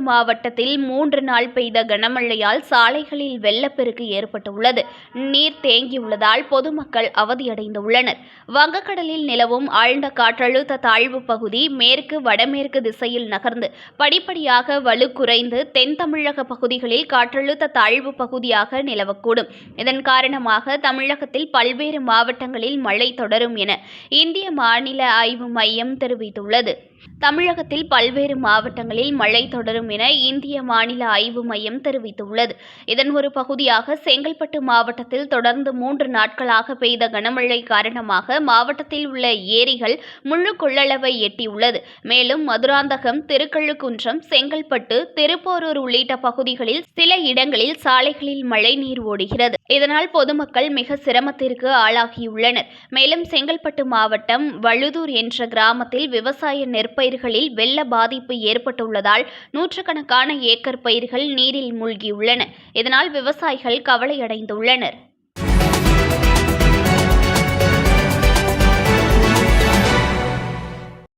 மாவட்டத்தில் மூன்று நாள் பெய்த கனமழையால் சாலைகளில் வெள்ளப்பெருக்கு ஏற்பட்டுள்ளது. நீர் தேங்கியுள்ளதால் பொதுமக்கள் அவதியடைந்துள்ளனர். வங்கக்கடலில் நிலவும் ஆழ்ந்த காற்றழுத்த தாழ்வு பகுதி மேற்கு வடமேற்கு திசையில் நகர்ந்து படிப்படியாக வலுக்குறைந்து தென் தமிழக பகுதிகளில் காற்றழுத்த தாழ்வு பகுதியாக நிலவக்கூடும். இதன் காரணமாக தமிழகத்தில் பல்வேறு மாவட்டங்களில் மழை தொடரும் என இந்திய மாநில ஆய்வு மையம் தெரிவித்துள்ளது. தமிழகத்தில் பல்வேறு மாவட்டங்களில் மழை தொடரும் என இந்திய மாநில ஆய்வு மையம் தெரிவித்துள்ளது. இதன் ஒரு பகுதியாக செங்கல்பட்டு மாவட்டத்தில் தொடர்ந்து மூன்று நாட்களாக பெய்த கனமழை காரணமாக மாவட்டத்தில் உள்ள ஏரிகள் முழு கொள்ளளவை எட்டியுள்ளது. மேலும் மதுராந்தகம் திருக்கழுக்குன்றம் செங்கல்பட்டு திருப்போரூர் உள்ளிட்ட பகுதிகளில் சில இடங்களில் சாலைகளில் மழை நீர் ஓடுகிறது. இதனால் பொதுமக்கள் மிக சிரமத்திற்கு ஆளாகியுள்ளனர். மேலும் செங்கல்பட்டு மாவட்டம் வழுதூர் என்ற கிராமத்தில் விவசாய நெற்பயிர்களில் வெள்ள பாதிப்பு ஏற்பட்டுள்ளதால் நூற்றுக்கணக்கான ஏக்கர் பயிர்கள் நீரில் மூழ்கியுள்ளன. இதனால் விவசாயிகள் கவலையடைந்துள்ளனர்.